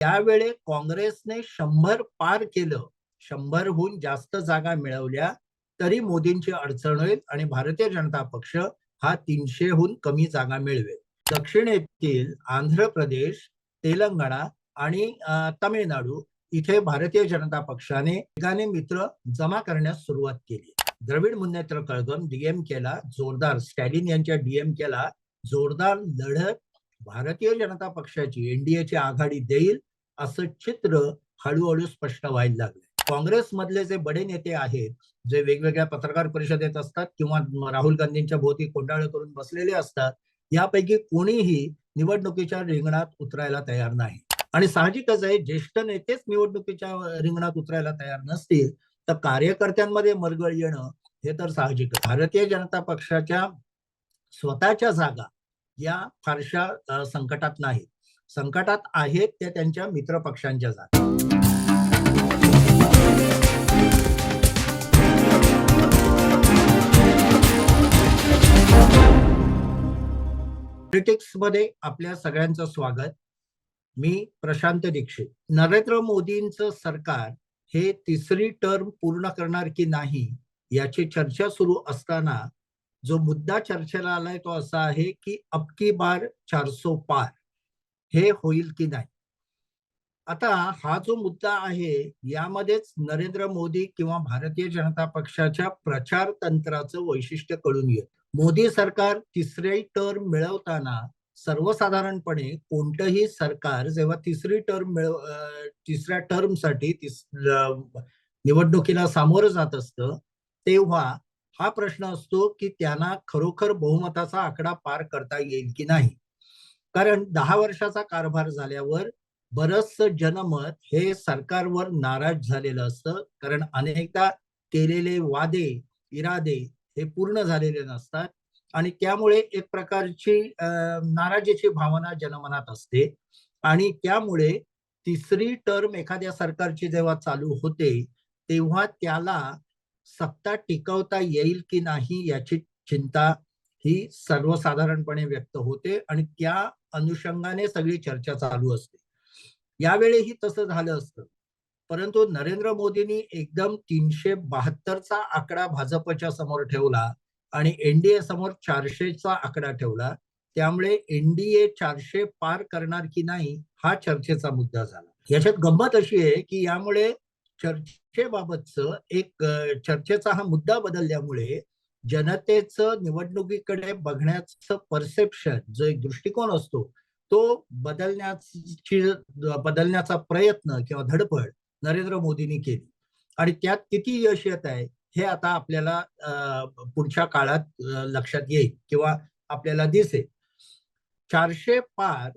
त्यावेळे काँग्रेसने शंभर पार केलं शंभरहून जास्त जागा मिळवल्या तरी मोदींची अडचण होईल आणि भारतीय जनता पक्ष हा तीनशेहून कमी जागा मिळवेल. दक्षिणेतील आंध्र प्रदेश तेलंगणा आणि तमिळनाडू तामिळनाडू इथे भारतीय जनता पक्षाने वेगाने मित्र जमा करण्यास सुरुवात केली. द्रविड मुन्नेत्र कळगम डीएमकेला जोरदार स्टॅलिन यांच्या डीएमकेला जोरदार लढत भारतीय जनता पक्षाची एनडीएची आघाडी देईल असं चित्र हळूहळू स्पष्ट व्हायला लागले काँग्रेसमधले जे बडे नेते आहेत जे वेगवेगळ्या पत्रकार परिषदेत असतात किंवा राहुल गांधींच्या भोवती कोंडाळ करून बसलेले असतात यापैकी कोणीही निवडणुकीच्या रिंगणात उतरायला तयार नाही. आणि साहजिकच आहे ज्येष्ठ नेतेच निवडणुकीच्या रिंगणात उतरायला तयार नसतील तर कार्यकर्त्यांमध्ये मरगळ येणं हे तर साहजिक भारतीय जनता पक्षाच्या स्वतःच्या जागा या फारशा संकटात नाहीत. संकटात आहेत त्या त्यांच्या मित्र पक्षांच्या जात. पॉलिटिक्समध्ये आपल्या सगळ्यांचं स्वागत. मी प्रशांत दीक्षित. नरेंद्र मोदींचं सरकार हे तिसरी टर्म पूर्ण करणार की नाही याची चर्चा सुरू असताना जो मुद्दा चर्चेला आलाय तो असा आहे की अबकी बार चारसो पार. हे होईल की नाही? आता हा जो मुद्दा आहे यामध्येच नरेंद्र मोदी किंवा भारतीय जनता पक्षाच्या प्रचार तंत्राचं वैशिष्ट्य कळून येत. मोदी सरकार तिसरी टर्म मिळवताना सर्वसाधारणपणे कोणतंही सरकार जेव्हा तिसरी टर्म मिळव तिसऱ्या टर्मसाठी तिस निवडणुकीला सामोरं जात असतं तेव्हा हा प्रश्न असतो की त्यांना खरोखर बहुमताचा आकडा पार करता येईल की नाही? कारण दहा वर्षाचा कारभार झाल्यावर बरचसं जनमत हे सरकारवर नाराज झालेलं असतं. कारण अनेकदा केलेले वादे इरादे हे पूर्ण झालेले नसतात. आणि त्यामुळे एक प्रकारची नाराजीची भावना जनमनात असते. आणि त्यामुळे तिसरी टर्म एखाद्या सरकारची जेव्हा चालू होते तेव्हा त्याला सत्ता टिकवता येईल की नाही याची चिंता ही सर्वसाधारणपणे व्यक्त होते. आणि त्या अनुषंगाने सगळी चर्चा चालू असते. यावेळीही तसं झालं असतं. परंतु नरेंद्र मोदींनी एकदम तीनशे बहात्तरचा आकडा भाजपच्या समोर ठेवला आणि एनडीए समोर चारशेचा आकडा ठेवला. त्यामुळे एनडीए चारशे पार करणार की नाही हा चर्चेचा मुद्दा झाला. याच्यात गंमत अशी आहे की यामुळे चर्चेबाबतच एक चर्चेचा हा मुद्दा बदलल्यामुळे जनतेचं निवडणुकीकडे बघण्याचं परसेप्शन जो एक दृष्टिकोन असतो तो बदलण्याची बदलण्याचा प्रयत्न किंवा धडपड नरेंद्र मोदींनी केली. आणि त्यात किती यश येत आहे हे आता आपल्याला अ, पुढच्या काळात लक्षात येईल किंवा आपल्याला दिसेल. चारशे पार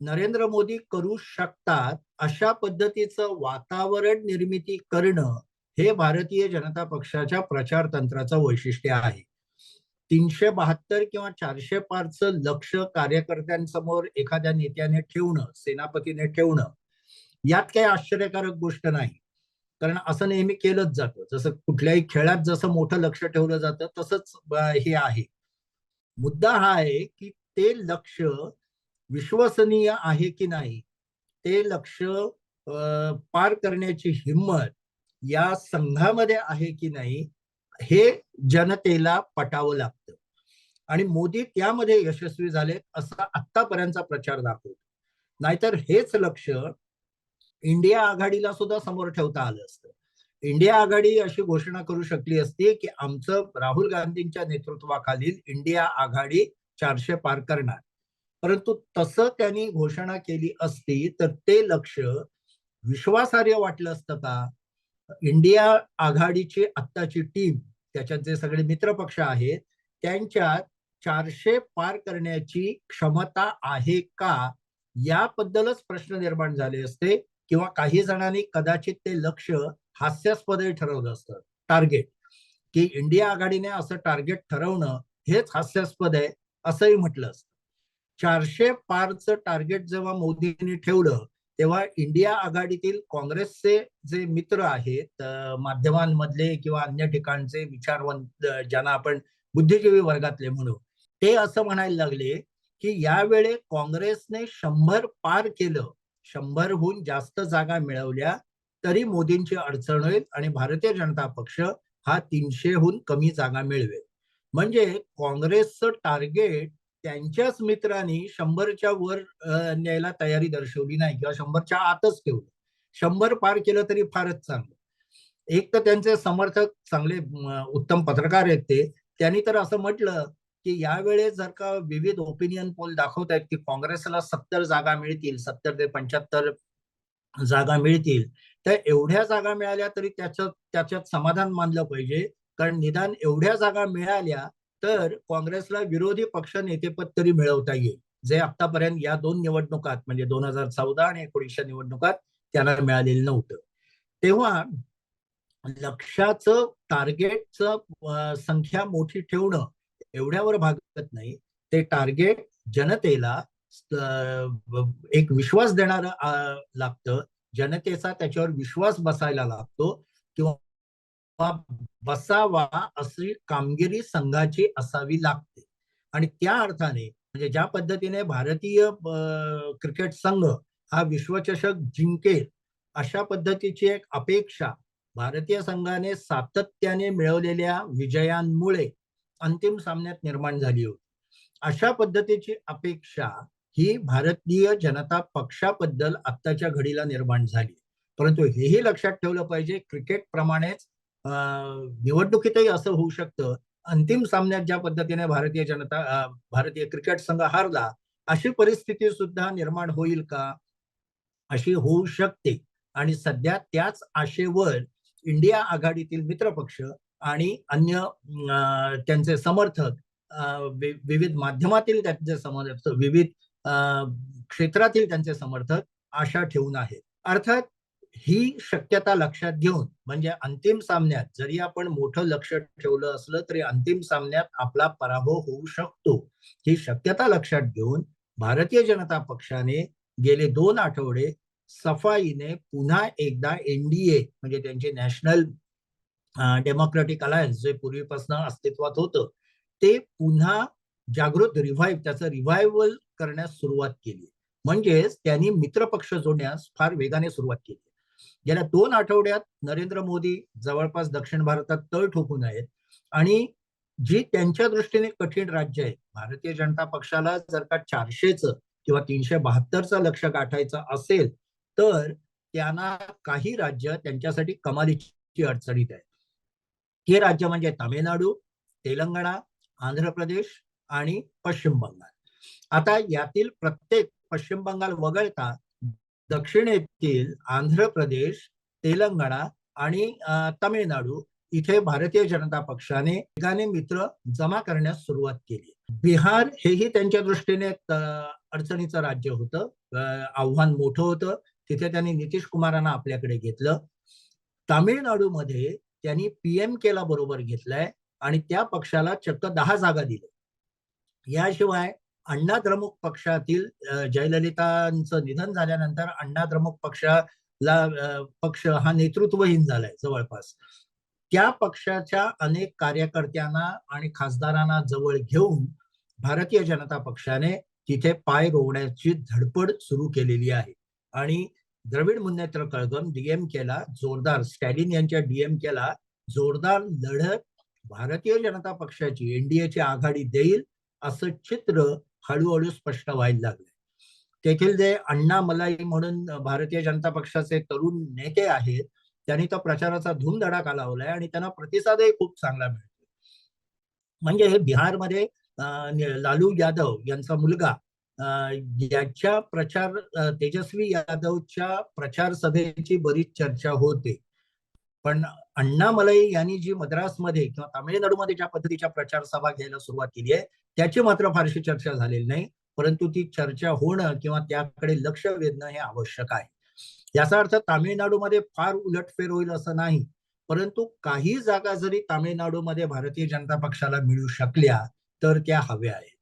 नरेंद्र मोदी करू शकतात अशा पद्धतीचं वातावरण निर्मिती करणं हे भारतीय जनता पक्षाच्या प्रचार तंत्राचं वैशिष्ट्य आहे. तीनशे बहात्तर किंवा चारशे पाच लक्ष कार्यकर्त्यांसमोर एखाद्या नेत्याने ठेवणं सेनापतीने ठेवणं यात काही आश्चर्यकारक गोष्ट नाही. कारण असं नेहमी केलंच जातं. जसं कुठल्याही खेळात जसं मोठं लक्ष ठेवलं जातं तसंच हे आहे. मुद्दा हा आहे की ते लक्ष विश्वसनीय आहे की नाही? ते लक्ष अं, पार करण्याची हिंमत या संघामध्ये आहे की नाही हे जनतेला पटावं लागतं. आणि मोदी त्यामध्ये यशस्वी झाले असा आतापर्यंतचा प्रचार दाखवतो. नाहीतर हेच लक्ष इंडिया आघाडीला सुद्धा समोर ठेवता आलं असतं. इंडिया आघाडी अशी घोषणा करू शकली असती की आमचं राहुल गांधींच्या नेतृत्वाखालील इंडिया आघाडी चारशे पार करणार. परंतु तसं त्यांनी घोषणा केली असती तर ते लक्ष विश्वासार्ह वाटलं असतं का? इंडिया आघाडीची आत्ताची टीम त्याच्यात जे सगळे मित्रपक्ष आहेत त्यांच्यात चारशे पार करण्याची क्षमता आहे का? याबद्दलच प्रश्न निर्माण झाले असते किंवा काही जणांनी कदाचित ते लक्ष हास्यास्पदही ठरवलं असतं. टार्गेट की इंडिया आघाडीने असं टार्गेट ठरवणं हेच हास्यास्पद आहे असंही म्हटलं असतं. चारशे पारचं टार्गेट जेव्हा मोदींनी ठेवलं तेव्हा इंडिया आघाडीतील काँग्रेसचे जे मित्र आहेत माध्यमांमधले किंवा अन्य ठिकाणचे विचारवंत ज्यांना आपण बुद्धिजीवी वर्गातले म्हणू ते असं म्हणायला लागले की यावेळे काँग्रेसने शंभर पार केलं शंभरहून जास्त जागा मिळवल्या तरी मोदींची अडचण होईल आणि भारतीय जनता पक्ष हा तीनशेहून कमी जागा मिळवेल. म्हणजे काँग्रेसचं टार्गेट त्यांच्याच मित्रांनी शंभरच्या वर न्यायला तयारी दर्शवली नाही किंवा शंभरच्या आतच ठेवलं. शंभर पार केलं तरी फारच चांगलं. एक तर त्यांचे समर्थक चांगले उत्तम पत्रकार आहेत ते. त्यांनी तर असं म्हटलं की यावेळेस जर का विविध ओपिनियन पोल दाखवत आहेत की काँग्रेसला सत्तर जागा मिळतील सत्तर ते पंच्याहत्तर जागा मिळतील तर एवढ्या जागा मिळाल्या तरी त्याच्यात त्याच्यात समाधान मानलं पाहिजे. कारण निदान एवढ्या जागा मिळाल्या तर काँग्रेसला विरोधी पक्ष नेतेपद तरी मिळवता येईल. जे आतापर्यंत या दोन निवडणुकात म्हणजे दोन हजार चौदा आणि एकोणीसच्या निवडणुकात त्यांना मिळालेलं नव्हतं. तेव्हा लक्षाचं टार्गेटचं संख्या मोठी ठेवणं एवढ्यावर भागत नाही. ते टार्गेट जनतेला एक विश्वास देणार लागतं. जनतेचा त्याच्यावर विश्वास बसायला लागतो. किंवा बसावा अशी कामगिरी संघाची असावी लागते. आणि त्या अर्थाने म्हणजे ज्या पद्धतीने भारतीय क्रिकेट संघ हा विश्वचषक जिंकेल अशा पद्धतीची एक अपेक्षा भारतीय संघाने सातत्याने मिळवलेल्या विजयांमुळे अंतिम सामन्यात निर्माण झाली होती. अशा पद्धतीची अपेक्षा ही भारतीय जनता पक्षाबद्दल आत्ताच्या घडीला निर्माण झाली. परंतु हेही लक्षात ठेवलं पाहिजे क्रिकेट प्रमाणेच निवडणुकीतही असं होऊ शकतं. अंतिम सामन्यात ज्या पद्धतीने भारतीय जनता भारतीय क्रिकेट संघ हारला अशी परिस्थिती सुद्धा निर्माण होईल का? अशी होऊ शकते. आणि सध्या त्याच आशेवर इंडिया आघाडीतील मित्रपक्ष आणि अन्य त्यांचे समर्थक अं, विविध माध्यमातील त्यांचे समर्थक विविध अं, क्षेत्रातील त्यांचे समर्थक आशा ठेवून आहेत. अर्थात ही शक्यता लक्षात घेऊन म्हणजे अंतिम सामन्यात जरी आपण मोठं लक्ष ठेवलं असलं तरी अंतिम सामन्यात आपला पराभव होऊ शकतो. ही शक्यता लक्षात घेऊन भारतीय जनता पक्षाने गेले दोन आठवडे सफाईने पुन्हा एकदा एनडीए म्हणजे त्यांचे नॅशनल डेमोक्रेटिक अलायन्स जे पूर्वीपासून अस्तित्वात होतं ते पुन्हा जागृत रिव्हाइव्ह त्याचं रिव्हायवल करण्यास सुरुवात केली. म्हणजेच त्यांनी मित्रपक्ष जोडण्यास फार वेगाने सुरुवात केली. गेल्या दोन आठवड्यात नरेंद्र मोदी जवळपास दक्षिण भारतात तळ ठोकून आहेत. आणि जी त्यांच्या दृष्टीने कठीण राज्य आहे भारतीय जनता पक्षाला जर का चारशेच किंवा तीनशे बहात्तरचं लक्ष गाठायचं असेल तर त्यांना काही राज्य त्यांच्यासाठी कमालीची अडचणीत आहे हे राज्य म्हणजे तामिळनाडू तेलंगणा आंध्र प्रदेश आणि पश्चिम बंगाल. आता यातील प्रत्येक पश्चिम बंगाल वगळता दक्षिणेतील आंध्र प्रदेश तेलंगणा आणि तामिळनाडू इथे भारतीय जनता पक्षाने वेगाने मित्र जमा करण्यास सुरुवात केली. बिहार हेही त्यांच्या दृष्टीने अडचणीचं राज्य होतं. आव्हान मोठं होतं. तिथे त्यांनी नितीश कुमारांना आपल्याकडे घेतलं. तामिळनाडूमध्ये त्यांनी पीएम केला बरोबर घेतलाय आणि त्या पक्षाला चक्क दहा जागा दिल्या. याशिवाय अण्णा द्रमुक पक्षातील जयललितांचं निधन झाल्यानंतर अण्णा द्रमुक पक्षाला पक्ष हा नेतृत्वहीन झालाय जवळपास. त्या पक्षाच्या अनेक कार्यकर्त्यांना आणि खासदारांना जवळ घेऊन भारतीय जनता पक्षाने तिथे पाय रोवण्याची धडपड सुरू केलेली आहे. आणि द्रविड मुन्नेत्र कळगम डीएमकेला जोरदार स्टॅलिन यांच्या डीएमकेला जोरदार लढत भारतीय जनता पक्षाची एनडीएची आघाडी देईल असं चित्र हळूहळू स्पष्ट व्हायला लागले. तेथील जे अण्णा मलाई म्हणून भारतीय जनता पक्षाचे तरुण नेते आहेत त्यांनी तो प्रचाराचा धूमधडाका लावलाय आणि त्यांना प्रतिसादही खूप चांगला मिळतो म्हणजे हे बिहारमध्ये लालू यादव यांचा मुलगा अं, याच्या प्रचार तेजस्वी यादवच्या प्रचार सभेची बरीच चर्चा होते. पण अण्णामलई यांनी जी मद्रासमध्ये किंवा तामिळनाडूमध्ये ज्या पद्धतीच्या प्रचार सभा घ्यायला सुरुवात केली आहे त्याची मात्र फारशी चर्चा झालेली नाही परंतु ती चर्चा होणं किंवा त्याकडे लक्ष वेधणं हे आवश्यक आहे. याचा अर्थ तामिळनाडूमध्ये फार उलटफेर होईल असं नाही परंतु काही जागा जरी तामिळनाडूमध्ये भारतीय जनता पक्षाला मिळू शकल्या तर त्या हव्या आहेत.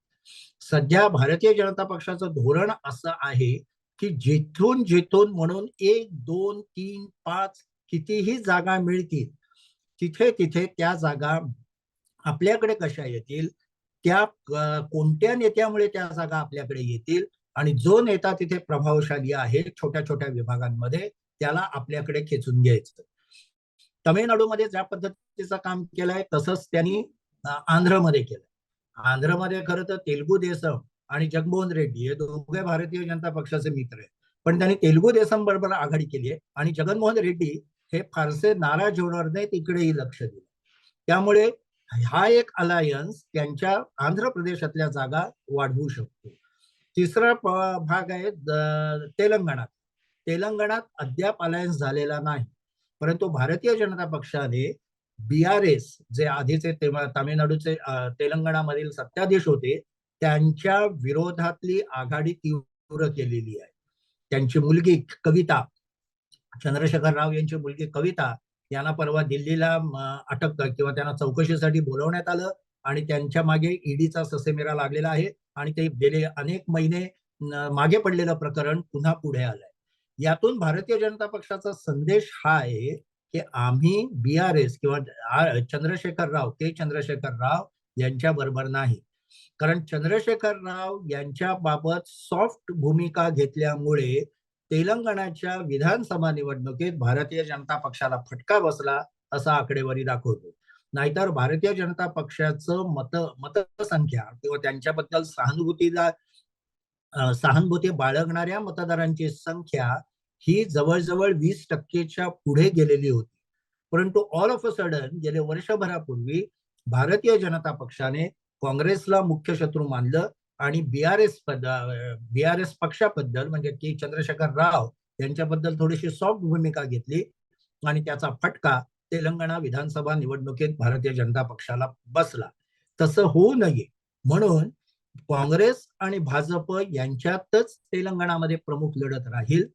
सध्या भारतीय जनता पक्षाचं धोरण असं आहे की जिथून जिथून म्हणून एक दोन तीन पाच कितीही जागा मिळतील तिथे तिथे त्या जागा आपल्याकडे कशा येतील त्या कोणत्या नेत्यामुळे त्या जागा आपल्याकडे येतील आणि जो नेता तिथे प्रभावशाली आहे छोट्या छोट्या विभागांमध्ये त्याला आपल्याकडे खेचून घ्यायचं. तमिळनाडूमध्ये ज्या पद्धतीचं काम केलंय तसंच त्यांनी आंध्रमध्ये केलं आंध्रमध्ये खरं तर तेलुगू देसम आणि जगमोहन रेड्डी हे दोघे भारतीय जनता पक्षाचे मित्र आहेत. पण त्यांनी तेलुगू देसम बरोबर आघाडी केली आहे आणि जगनमोहन रेड्डी हे फारसे नाराज होणार नाहीत इकडेही लक्ष दिलं. त्यामुळे हा एक अलायन्स त्यांच्या आंध्र प्रदेशातल्या जागा वाढवू शकतो. तिसरा भाग आहे तेलंगणात. तेलंगणात अद्याप अलायन्स झालेला नाही. परंतु भारतीय जनता पक्षाने बीआरएस जे आधीचे तामिळनाडूचे तेलंगणामधील सत्ताधीश होते त्यांच्या विरोधातली आघाडी तीव्र केलेली आहे. त्यांची मुलगी कविता चंद्रशेखर राव यांची मुलगी कविता यांना परवा दिल्लीला अटक किंवा त्यांना चौकशीसाठी बोलवण्यात आलं आणि त्यांच्या मागे ईडीचा ससेमेरा लागलेला आहे आणि ते गेले अनेक महिने मागे पडलेलं प्रकरण पुन्हा पुढे आलंय. यातून भारतीय जनता पक्षाचा संदेश हा आहे की आम्ही बीआरएस किंवा चंद्रशेखर राव के चंद्रशेखर राव यांच्या बरोबर नाही. कारण चंद्रशेखर राव यांच्या बाबत सॉफ्ट भूमिका घेतल्यामुळे तेलंगणाच्या विधानसभा निवडणुकीत भारतीय जनता पक्षाला फटका बसला असा आकडेवारी दाखवतो. नाहीतर भारतीय जनता पक्षाचं मत मतसंख्या किंवा त्यांच्याबद्दल सहानुभूतीला सहानुभूती बाळगणाऱ्या मतदारांची संख्या ही जवळजवळ वीस टक्केच्या पुढे गेलेली होती. परंतु ऑल ऑफ अ सडन गेले वर्षभरापूर्वी भारतीय जनता पक्षाने काँग्रेसला मुख्य शत्रू मानलं आणि बीआरएस बीआरएस पक्षाबद्दल म्हणजे के चंद्रशेखर राव यांच्याबद्दल थोडीशी सॉफ्ट भूमिका घेतली आणि त्याचा फटका तेलंगणा विधानसभा निवडणुकीत भारतीय जनता पक्षाला बसला. तसं होऊ नये म्हणून काँग्रेस आणि भाजप यांच्यातच तेलंगणामध्ये प्रमुख लढत राहील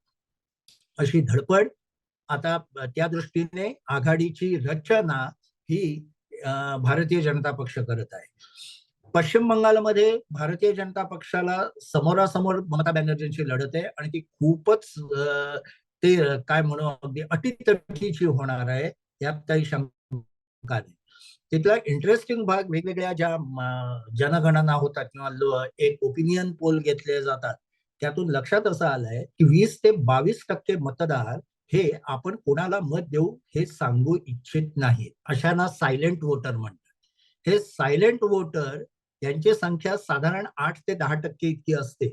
अशी धडपड. आता त्या दृष्टीने आघाडीची रचना ही भारतीय जनता पक्ष करत आहे. पश्चिम बंगालमध्ये भारतीय जनता पक्षाला समोरासमोर ममता बॅनर्जींची लढत आहे आणि ती खूपच ते काय म्हणू अगदी अटीतटीची होणार आहे यात काही शंका नाही. तिथला इंटरेस्टिंग भाग वेगवेगळ्या ज्या जनगणना होतात किंवा एक ओपिनियन पोल घेतले जातात त्यातून लक्षात असं आलंय की वीस ते बावीस टक्के मतदार हे आपण कोणाला मत देऊ हे सांगू इच्छित नाही अशांना सायलेंट वोटर म्हणतात. हे सायलेंट वोटर यांची संख्या साधारण आठ ते दहा टक्के इतकी असते.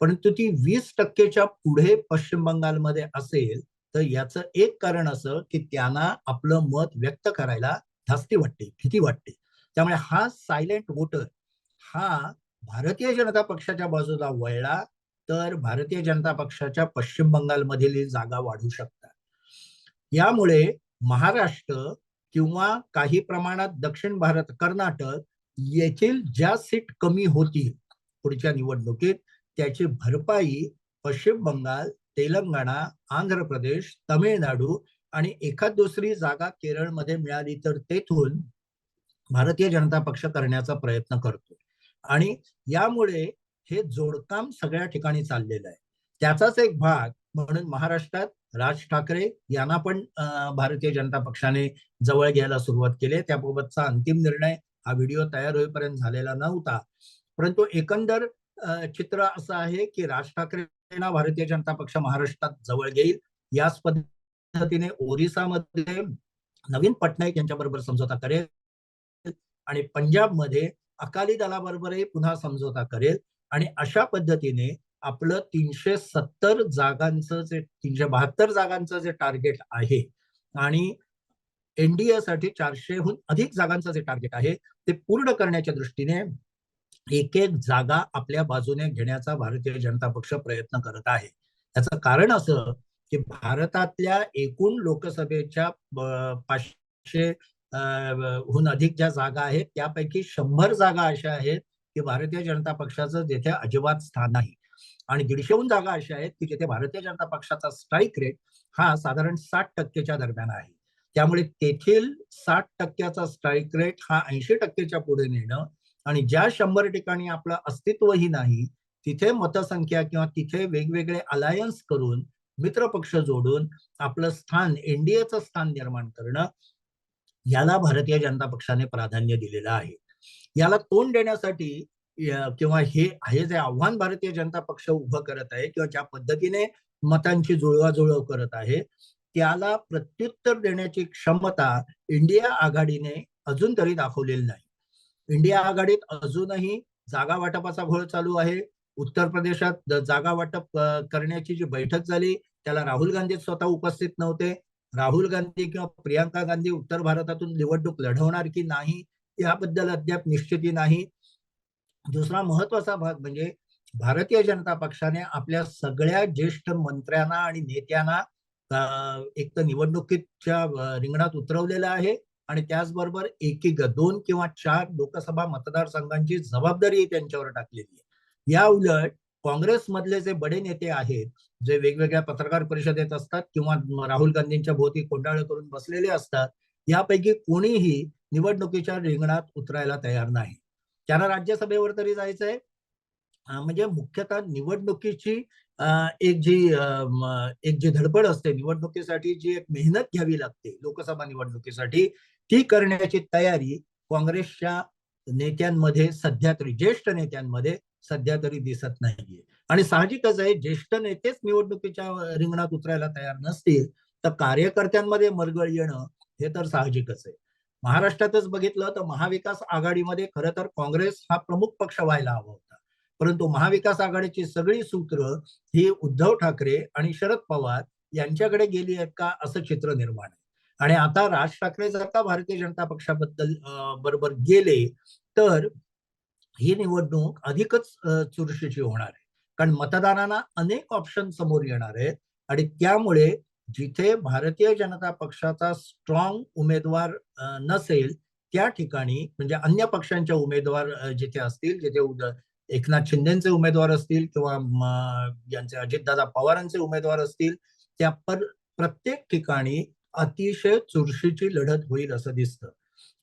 परंतु ती वीस टक्केच्या पुढे पश्चिम बंगालमध्ये असेल तर याचं एक कारण असं की त्यांना आपलं मत व्यक्त करायला धास्ती वाटते भीती वाटते. त्यामुळे हा सायलेंट वोटर हा भारतीय जनता पक्षाच्या बाजूला वळला तर भारतीय जनता पक्षाच्या पश्चिम बंगालमधील जागा वाढू शकतात. यामुळे महाराष्ट्र किंवा काही प्रमाणात दक्षिण भारत कर्नाटक येथील ज्या सीट कमी होतील पुढच्या निवडणुकीत त्याची भरपाई पश्चिम बंगाल तेलंगणा आंध्र प्रदेश तमिळनाडू आणि एखाद दुसरी जागा केरळमध्ये मिळाली तर तेथून भारतीय जनता पक्ष करण्याचा प्रयत्न करतो. आणि यामुळे हे जोडकाम सगळ्या ठिकाणी चाललेलं आहे. त्याचाच एक भाग म्हणून महाराष्ट्रात राज ठाकरे यांना पण भारतीय जनता पक्षाने जवळ घ्यायला सुरुवात केली त्याबाबतचा अंतिम निर्णय हा व्हिडिओ तयार होईपर्यंत झालेला नव्हता. परंतु एकंदर चित्र असं आहे की राज ठाकरेंना भारतीय जनता पक्ष महाराष्ट्रात जवळ घेईल. याच पद्धतीने ओरिसामध्ये नवीन पटनाईक यांच्याबरोबर समझोता करेल आणि पंजाबमध्ये अकाली दलाबरोबरही पुन्हा समझोता करेल आणि अशा पद्धतीने आपलं तीनशे सत्तर जागांचं जे तीनशे बहात्तर जागांचं जे टार्गेट आहे आणि एनडीए साठी चारशेहून अधिक जागांचं जे टार्गेट आहे ते पूर्ण करण्याच्या दृष्टीने एक एक जागा आपल्या बाजूने घेण्याचा भारतीय जनता पक्ष प्रयत्न करत आहे. याचं कारण असं की भारतातल्या एकूण लोकसभेच्या पाचशे हून अधिक ज्या जागा आहेत त्यापैकी शंभर जागा अशा आहेत की भारतीय जनता पक्षाचं जिथे अजिबात स्थान नाही. आणि दीडशेहून जागा अशा आहेत की जिथे भारतीय जनता पक्षाचा स्ट्राईक रेट हा साधारण साठ टक्केच्या दरम्यान आहे. त्यामुळे तेथील साठ टक्क्याचा स्ट्राईक रेट हा ऐंशी टक्केच्या पुढे नेणं आणि ज्या शंभर ठिकाणी आपलं अस्तित्वही नाही तिथे मतसंख्या किंवा तिथे वेगवेगळे अलायन्स करून मित्र पक्ष जोडून आपलं स्थान एनडीएचं स्थान निर्माण करणं याला भारतीय जनता पक्षाने प्राधान्य दिलेलं आहे. याला तोंड देण्यासाठी किंवा हे हे जे आव्हान भारतीय जनता पक्ष उभं करत आहे किंवा ज्या पद्धतीने मतांची जुळवाजुळव करत आहे त्याला प्रत्युत्तर देण्याची क्षमता इंडिया आघाडीने अजून तरी दाखवलेली नाही. इंडिया आघाडीत अजूनही जागा वाटपाचा घोळ चालू आहे. उत्तर प्रदेशात जागा वाटप करण्याची जी बैठक झाली त्याला राहुल गांधी स्वतः उपस्थित नव्हते. राहुल गांधी किंवा प्रियांका गांधी उत्तर भारतातून निवडणूक लढवणार की नाही याबद्दल अद्याप निश्चिती नाही. दुसरा महत्त्वाचा भाग म्हणजे भारतीय जनता पक्षाने आपल्या सगळ्या ज्येष्ठ मंत्र्यांना आणि नेत्यांना एक तर निवडणुकीच्या रिंगणात उतरवलेलं आहे आणि त्याचबरोबर एक एक दोन किंवा चार लोकसभा मतदारसंघांची जबाबदारी त्यांच्यावर टाकलेली आहे. या उलट काँग्रेसमधले जे बडे नेते आहेत जे वेगवेगळ्या पत्रकार परिषदेत असतात किंवा राहुल गांधींच्या भोवती कोंडाळ करून बसलेले असतात यापैकी कोणीही निवडणुकीच्या रिंगणात उतरायला तयार नाही. त्यांना राज्यसभेवर तरी जायचंय. म्हणजे मुख्यतः निवडणुकीची एक जी एक जी धडपड असते निवडणुकीसाठी जी एक मेहनत घ्यावी लागते लोकसभा निवडणुकीसाठी ती करण्याची तयारी काँग्रेसच्या नेत्यांमध्ये सध्या तरी ज्येष्ठ नेत्यांमध्ये सध्या तरी दिसत नाहीये. आणि साहजिकच आहे ज्येष्ठ नेतेच निवडणुकीच्या रिंगणात उतरायला तयार नसतील तर कार्यकर्त्यांमध्ये मरगळ येणं हे तर साहजिकच आहे. महाराष्ट्रातच बघितलं तर महाविकास आघाडीमध्ये खरं तर काँग्रेस हा प्रमुख पक्ष व्हायला हवा होता. परंतु महाविकास आघाडीची सगळी सूत्र ही उद्धव ठाकरे आणि शरद पवार यांच्याकडे गेली आहेत का असं चित्र निर्माण आहे. आणि आता राज ठाकरे जर का भारतीय जनता पक्षाबद्दल बरोबर गेले तर ही निवडणूक अधिकच चुरशीची होणार आहे. कारण मतदारांना अनेक ऑप्शन समोर येणार आहेत आणि त्यामुळे जिथे भारतीय जनता पक्षाचा स्ट्रॉंग उमेदवार नसेल त्या ठिकाणी म्हणजे अन्य पक्षांच्या उमेदवार जिथे असतील जिथे उद- एकनाथ शिंदेचे उमेदवार असतील किंवा यांचे अजितदादा पवारांचे उमेदवार असतील त्या पर प्रत्येक ठिकाणी अतिशय चुरशीची लढत होईल असं दिसतं.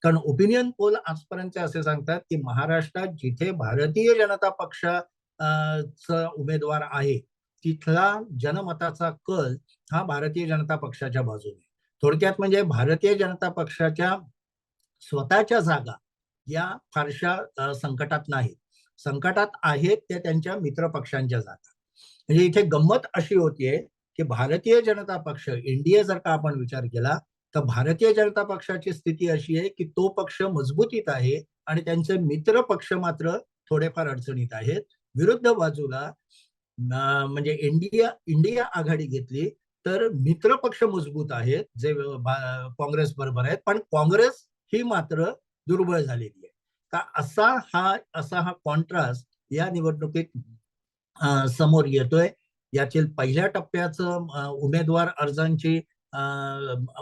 कारण ओपिनियन पोल आजपर्यंत असे सांगतात की महाराष्ट्रात जिथे भारतीय जनता पक्ष उमेदवार आहे तिथला जनमताचा कल हा भारतीय जनता पक्षाच्या बाजूने. थोडक्यात म्हणजे भारतीय जनता पक्षाच्या स्वतःच्या जागा या फारशा संकटात नाहीत. संकटात आहेत त्या त्यांच्या मित्र पक्षांच्या जागा म्हणजे इथे गंमत अशी होतीये की भारतीय जनता पक्ष एनडीए जर का आपण विचार केला तर भारतीय जनता पक्षाची स्थिती अशी आहे की तो पक्ष मजबूतीत आहे आणि त्यांचे मित्र पक्ष मात्र थोडेफार अडचणीत आहेत. विरुद्ध बाजूला म्हणजे इंडिया इंडिया आघाडी घेतली तर मित्र पक्ष मजबूत आहेत जे काँग्रेस बरोबर आहेत पण काँग्रेस ही मात्र दुर्बळ झालेली आहे. का असा हा असा हा कॉन्ट्रास्ट या निवडणुकीत समोर येतोय. यातील पहिल्या टप्प्याचं उमेदवार अर्जांची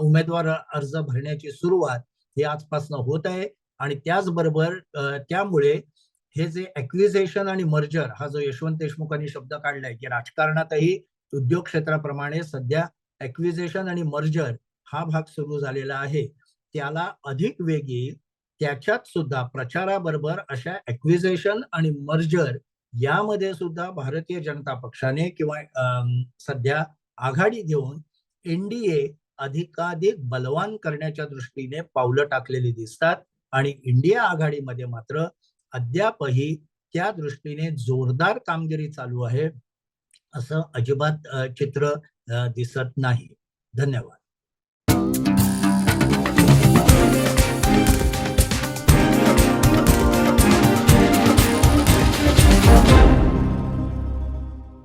उमेदवार अर्ज भरण्याची सुरुवात ही आजपासून होत आहे. आणि त्याचबरोबर त्यामुळे हे जे ऍक्विझेशन आणि मर्जर हा जो यशवंत देशमुखांनी शब्द काढलाय की राजकारणातही उद्योग क्षेत्राप्रमाणे सध्या ऍक्विझेशन आणि मर्जर हा भाग सुरू झालेला आहे. त्याला अधिक वेग येईल त्याच्यात सुद्धा प्रचाराबरोबर अशा ऍक्विजेशन आणि मर्जर यामध्ये सुद्धा भारतीय जनता पक्षाने किंवा सध्या आघाडी घेऊन एनडीए अधिकाधिक बलवान करण्याच्या दृष्टीने पावलं टाकलेली दिसतात आणि इंडिया आघाडीमध्ये मात्र अद्यापही त्या दृष्टीने जोरदार कामगिरी चालू आहे असं अजिबात चित्र दिसत नाही. धन्यवाद.